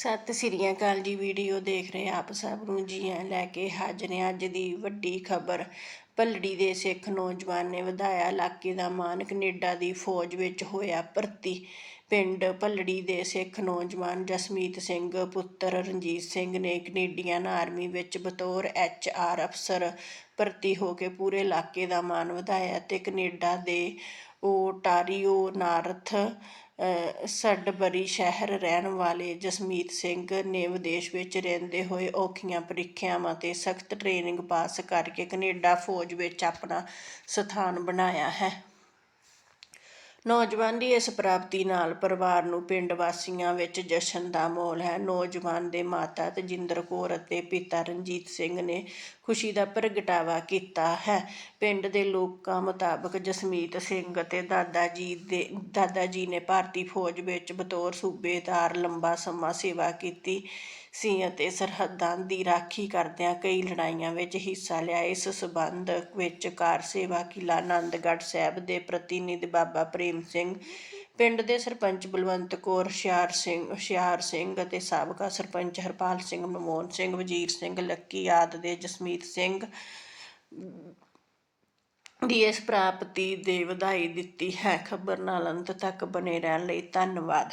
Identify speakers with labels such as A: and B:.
A: ਸਤਿ ਸ੍ਰੀ ਅਕਾਲ ਜੀ ਵੀਡੀਓ ਦੇਖ ਰਹੇ ਆਪ ਸਭ ਨੂੰ। ਜੀ ਆਇਆਂ ਲੈ ਕੇ ਹਾਜ਼ਰ ਹਾਂ ਅੱਜ ਦੀ ਵੱਡੀ ਖਬਰ। ਪੱਲੜੀ ਦੇ ਸਿੱਖ ਨੌਜਵਾਨ ਨੇ ਵਧਾਇਆ ਇਲਾਕੇ ਦਾ ਮਾਣ ਕੈਨੇਡਾ ਦੀ ਫੌਜ ਵਿੱਚ ਹੋਇਆ ਭਰਤੀ। ਪਿੰਡ ਪੱਲੜੀ ਦੇ ਸਿੱਖ ਨੌਜਵਾਨ ਜਸਮੀਤ ਸਿੰਘ ਪੁੱਤਰ ਰਣਜੀਤ ਸਿੰਘ ਨੇ ਕੈਨੇਡੀਅਨ ਆਰਮੀ ਵਿੱਚ ਬਤੌਰ ਐਚ ਆਰ ਅਫਸਰ ਭਰਤੀ ਹੋ ਕੇ ਪੂਰੇ ਇਲਾਕੇ ਦਾ ਮਾਣ ਵਧਾਇਆ ਤੇ ਕੈਨੇਡਾ ਦੇ ਓਟਾਰੀਓ ਨਾਰਥ ਅ, ਸਡਬਰੀ ਸ਼ਹਿਰ ਰਹਿਣ ਵਾਲੇ ਜਸਮੀਤ ਸਿੰਘ ਨੇ ਵਿਦੇਸ਼ ਵਿੱਚ ਰਹਿੰਦੇ ਹੋਏ ਔਖੀਆਂ ਪ੍ਰੀਖਿਆਵਾਂ ਤੇ ਸਖਤ ਟ੍ਰੇਨਿੰਗ ਪਾਸ ਕਰਕੇ ਕੈਨੇਡਾ ਫੌਜ ਵਿੱਚ ਆਪਣਾ ਸਥਾਨ ਬਣਾਇਆ ਹੈ। ਨੌਜਵਾਨ ਦੀ ਇਸ ਪ੍ਰਾਪਤੀ ਨਾਲ ਪਰਿਵਾਰ ਨੂੰ ਪਿੰਡ ਵਾਸੀਆਂ ਵਿੱਚ ਜਸ਼ਨ ਦਾ ਮਾਹੌਲ ਹੈ। ਨੌਜਵਾਨ ਦੇ ਮਾਤਾ ਤਜਿੰਦਰ ਕੌਰ ਅਤੇ ਪਿਤਾ ਰਣਜੀਤ ਸਿੰਘ ਨੇ ਖੁਸ਼ੀ ਦਾ ਪ੍ਰਗਟਾਵਾ ਕੀਤਾ ਹੈ। ਪਿੰਡ ਦੇ ਲੋਕਾਂ ਮੁਤਾਬਕ ਜਸਮੀਤ ਸਿੰਘ ਅਤੇ ਦਾਦਾ ਜੀ ਦੇ, ਦਾਦਾ ਜੀ ਨੇ ਭਾਰਤੀ ਫੌਜ ਵਿੱਚ ਬਤੌਰ ਸੂਬੇਦਾਰ ਲੰਬਾ ਸਮਾਂ ਸੇਵਾ ਕੀਤੀ। ਸੀ ਅਤੇ ਸਰਹੱਦਾਂ ਦੀ ਰਾਖੀ ਕਰਦਿਆਂ ਕਈ ਲੜਾਈਆਂ ਵਿੱਚ ਹਿੱਸਾ ਲਿਆ। ਇਸ ਸਬੰਧ ਵਿੱਚ ਕਾਰ ਸੇਵਾ ਕਿਲ੍ਹਾ ਆਨੰਦਗੜ੍ਹ ਸਾਹਿਬ ਦੇ ਪ੍ਰਤੀਨਿਧ ਬਾਬਾ ਪ੍ਰੇਮ ਸਿੰਘ, ਪਿੰਡ ਦੇ ਸਰਪੰਚ ਬਲਵੰਤ ਕੌਰ ਹੁਸ਼ਿਆਰ ਸਿੰਘ ਹੁਸ਼ਿਆਰ ਸਿੰਘ ਅਤੇ ਸਾਬਕਾ ਸਰਪੰਚ ਹਰਪਾਲ ਸਿੰਘ ਮਨਮੋਹਨ ਸਿੰਘ, ਵਜੀਰ ਸਿੰਘ, ਲੱਕੀ ਆਦਿ ਦੇ ਜਸਮੀਤ ਸਿੰਘ ਦੀ ਇਸ ਪ੍ਰਾਪਤੀ ਦੇ ਵਧਾਈ ਦਿੱਤੀ ਹੈ। ਖਬਰ ਨਾਲ ਅੰਤ ਤੱਕ ਬਨੇ ਰਹਿਣ ਲਈ ਧੰਨਵਾਦ।